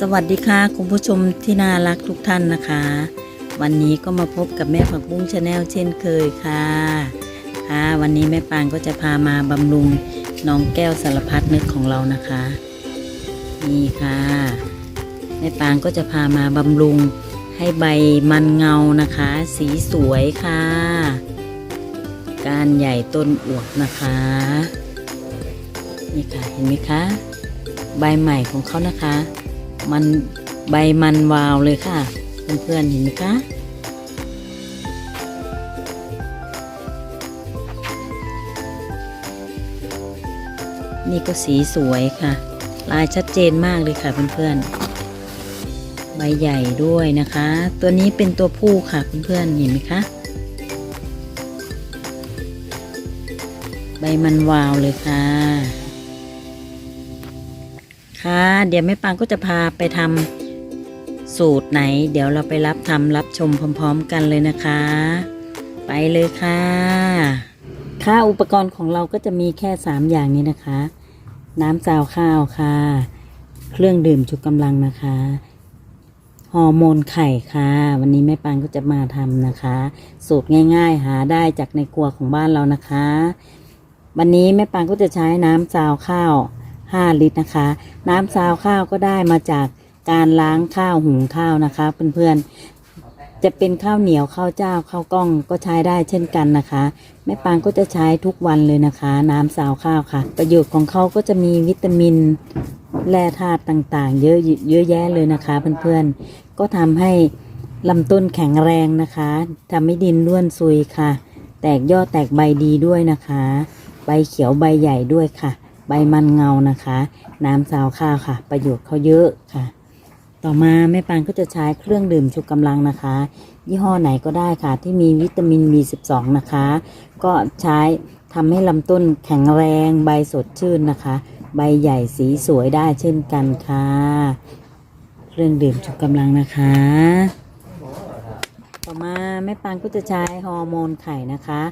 สวัสดีค่ะคุณผู้ชมที่น่ารักทุกท่านนะคะ วันนี้ก็มาพบกับแม่ผักบุ้งชาแนลเช่นเคยค่ะค่ะ วันนี้แม่ปางก็จะพามาบำรุงน้องแก้วสารพัดนึกของเรานะคะ นี่ค่ะ แม่ปางก็จะพามาบำรุงให้ใบมันเงานะคะ สีสวยค่ะ การใหญ่ต้นอวบนะคะ นี่ค่ะเห็นไหมคะ ใบใหม่ของเขานะคะ มันใบมันวาวเลยค่ะ เพื่อนๆเห็นไหมคะนี่ก็สีสวยค่ะ ลายชัดเจนมากเลยค่ะเพื่อนๆ ใบใหญ่ด้วยนะคะ ตัวนี้เป็นตัวผู้ค่ะเพื่อนๆเห็นไหมคะ ใบมันวาวเลยค่ะค่ะ เดี๋ยวแม่ปางก็จะพาไปทำสูตรไหน เดี๋ยวเราไปรับทำรับชมพร้อม ๆ กันเลยนะคะ ไปเลยค่ะค่ะอุปกรณ์ของเราก็จะมีแค่ 3 อย่างนี้นะคะ น้ำซาวข้าวค่ะ เครื่องดื่มชูกำลังนะคะฮอร์โมนไข่ค่ะ วันนี้แม่ปางก็จะมาทำนะคะ สูตรง่าย ๆ หาได้จากในครัวของบ้านเรานะคะ วันนี้แม่ปางก็จะใช้น้ำซาวข้าว 5 ลิตรนะคะ น้ำซาวข้าวก็ได้มาจากการล้างข้าวหุงข้าวนะคะเพื่อนๆจะเป็นข้าวเหนียวข้าวเจ้าข้าวกล้องก็ใช้ได้เช่นกันนะคะ แม่ปางก็จะใช้ทุกวันเลยนะคะ น้ำซาวข้าวค่ะ ประโยชน์ของเขาก็จะมีวิตามินแร่ธาตุต่างๆ เยอะเยอะแยะเลยนะคะเพื่อนๆก็ทำให้ลำต้นแข็งแรงนะคะทำให้ดินร่วนซุยค่ะ แตกยอดแตกใบดีด้วยนะคะ ใบเขียวใบใหญ่ด้วยค่ะ ใบมันเงานะคะ น้ำซาวข้าวค่ะ ประโยชน์เขาเยอะค่ะ ต่อมาแม่ปานก็จะใช้เครื่องดื่มชูกำลังนะคะ ยี่ห้อไหนก็ได้ค่ะ ที่มีวิตามิน B12 นะคะ ก็ใช้ทำให้ลำต้นแข็งแรงใบสดชื่นนะคะ ใบใหญ่สีสวยได้เช่นกันค่ะ เครื่องดื่มชูกำลังนะคะ ต่อมาแม่ปานก็จะใช้ฮอร์โมนไข่นะคะ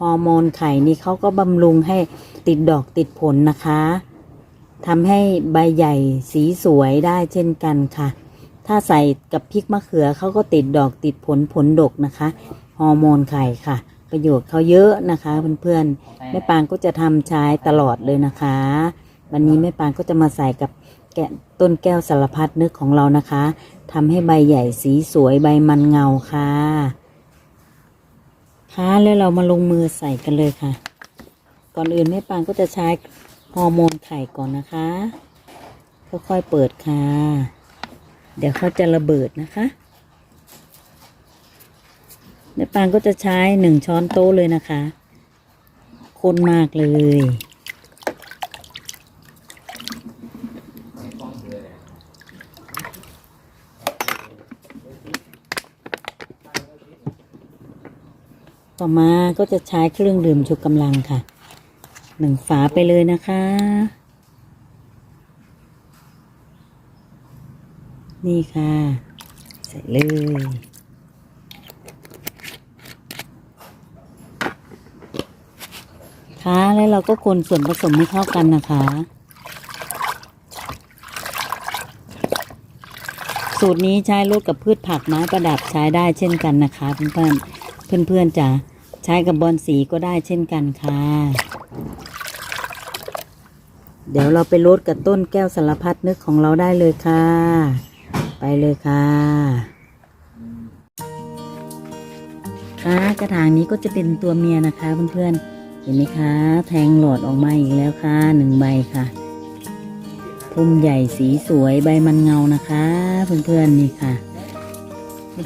ฮอร์โมนไข่นี่เขาก็บำรุงให้ติดดอกติดผลนะคะทำให้ใบใหญ่สีสวยได้เช่นกันค่ะ ถ้าใส่กับพริกมะเขือเขาก็ติดดอกติดผลผลดกนะคะ ฮอร์โมนไข่ค่ะ ประโยชน์เขาเยอะนะคะเพื่อนๆแม่ปางก็จะทำใช้ตลอดเลยนะคะ วันนี้แม่ปางก็จะมาใส่กับแกะต้นแก้วสารพัดนึกของเรานะคะทำให้ใบใหญ่สีสวยใบมันเงาค่ะ ค่ะแล้วเรามาลงมือใส่กันเลยค่ะ ก่อนอื่นแม่ปางก็จะใช้ฮอร์โมนไข่ก่อนนะคะ ค่อยๆเปิดค่ะ เดี๋ยวเขาจะระเบิดนะคะแม่ปางก็จะใช้หนึ่งช้อนโต๊ะเลยนะคะ คนมากเลย ต่อมาก็จะใช้เครื่องดื่มชูกำลังค่ะหนึ่งฝาไปเลยนะคะ นี่ค่ะ ใส่เลยค่ะแล้วเราก็คนส่วนผสมให้เข้ากันนะคะ สูตรนี้ใช้ลดกับพืชผักไม้ประดับใช้ได้เช่นกันนะคะเพื่อนๆเพื่อนๆจะใช้กับบอลสีก็ได้เช่นกันค่ะ เดี๋ยวเราไปลดกับต้นแก้วสารพัดนึกของเราได้เลยค่ะ ไปเลยค่ะค่ะกระถางนี้ก็จะเป็นตัวเมียนะคะเพื่อนๆ เห็นไหมคะ แทงหลอดออกมาอีกแล้วค่ะหนึ่งใบค่ะพุ่มใหญ่สีสวยใบมันเงานะคะ เพื่อนๆนี่ค่ะ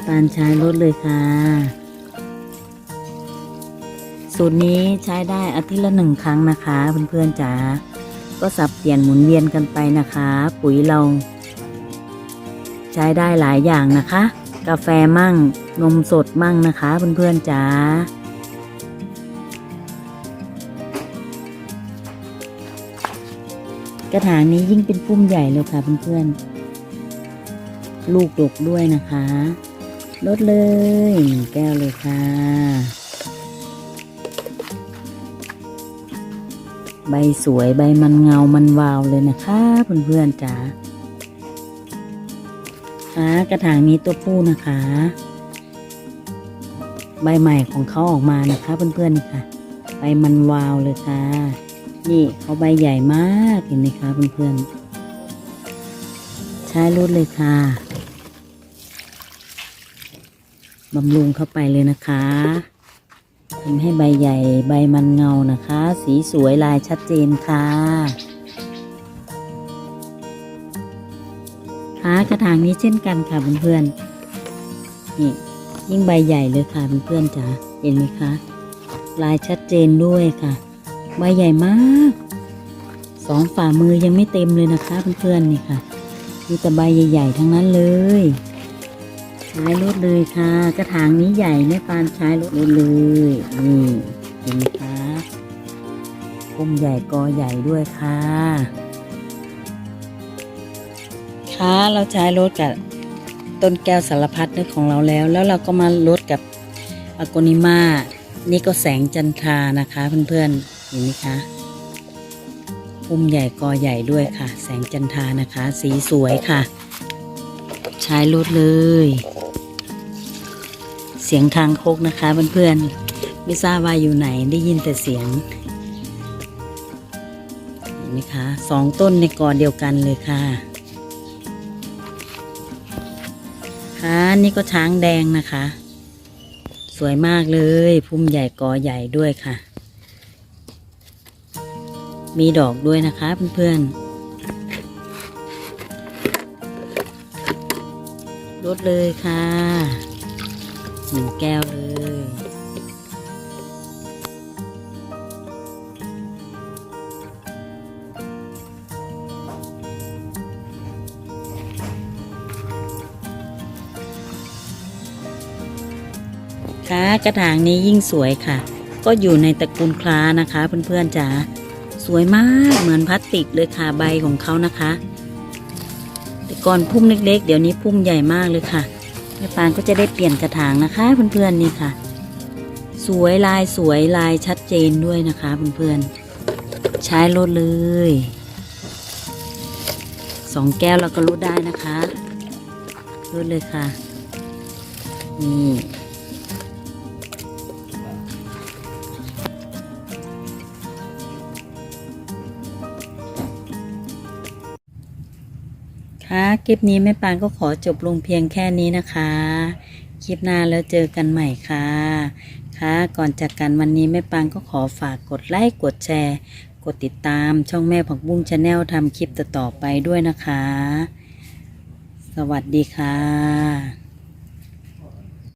ปานใช้ลดเลยค่ะ สูตรนี้ใช้ได้อาทิตย์ละหนึ่งครั้งนะคะเพื่อนๆจ๋าก็สับเปลี่ยนหมุนเวียนกันไปนะคะ ปุ๋ยเราใช้ได้หลายอย่างนะคะ กาแฟมั่งนมสดมั่งนะคะเพื่อนๆจ๋ากระถางนี้ยิ่งเป็นพุ่มใหญ่เลยค่ะเพื่อนๆ ลูกดกด้วยนะคะ ลดเลยแก้วเลยค่ะ ใบสวยใบมันเงามันวาวเลยนะคะเพื่อนๆจ๋าค่ะกระถางนี้ตัวผู้นะคะ ใบใหม่ของเขาออกมานะคะเพื่อนๆค่ะ ใบมันวาวเลยค่ะ นี่เขาใบใหญ่มากเห็นไหมคะเพื่อนๆใช้รถเลยค่ะบำรุงเข้าไปเลยนะคะ ทำให้ใบใหญ่ใบมันเงานะคะ สีสวยลายชัดเจนค่ะค่ะกระถางนี้เช่นกันค่ะเพื่อนๆนี่ยิ่งใบใหญ่เลยค่ะเพื่อนๆจ๋าเห็นไหมคะลายชัดเจนด้วยค่ะ ใบใหญ่มากสองฝ่ามือยังไม่เต็มเลยนะคะเพื่อนๆนี่ค่ะมีแต่ใบใหญ่ ๆ ทั้งนั้นเลย ใช้รถเลยค่ะ กระถางนี้ใหญ่แม่ปานใช้รถเลย นี่เห็นคะพุ่มใหญ่กอใหญ่ด้วยค่ะ ค่ะเราใช้รถกับต้นแก้วสารพัดนึกของเราแล้ว แล้วเราก็มาลดกับอากนิมา นี่ก็แสงจันทรานะคะเพื่อนๆเห็นไหมคะพุ่มใหญ่กอใหญ่ด้วยค่ะ แสงจันทรานะคะ สีสวยค่ะ ใช้รถเลย เสียงคางคกนะคะเพื่อนๆไม่ทราบว่าอยู่ไหนได้ยินแต่เสียงเห็นไหมคะสองต้นในกอเดียวกันเลยค่ะค่ะนี่ก็ช้างแดงนะคะ สวยมากเลยพุ่มใหญ่กอใหญ่ด้วยค่ะ มีดอกด้วยนะคะเพื่อนๆลดเลยค่ะ หนึ่งแก้วเลย ค่ะกระถางนี้ยิ่งสวยค่ะ ก็อยู่ในตระกูลคล้านะคะเพื่อนๆจ๋าสวยมากเหมือนพลาสติกเลยค่ะใบของเขานะคะ แต่ก่อนพุ่มเล็กๆ เดี๋ยวนี้พุ่มใหญ่มากเลยค่ะ แม่ปานก็จะได้เปลี่ยนกระถางนะคะเพื่อนๆนี่ค่ะ สวยลายสวยลายชัดเจนด้วยนะคะเพื่อนๆใช้ลดเลยสองแก้วเราก็ลดได้นะคะลดเลยค่ะนี่ คลิปนี้แม่ปานก็ขอจบลงเพียงแค่นี้นะคะ คลิปหน้าแล้วเจอกันใหม่ค่ะ ค่ะ ก่อนจากกันวันนี้แม่ปานก็ขอฝากกดไลค์กดแชร์ กดติดตามช่องแม่ผักบุ้งชาแนลทำคลิปต่อๆไปด้วยนะคะ สวัสดีค่ะ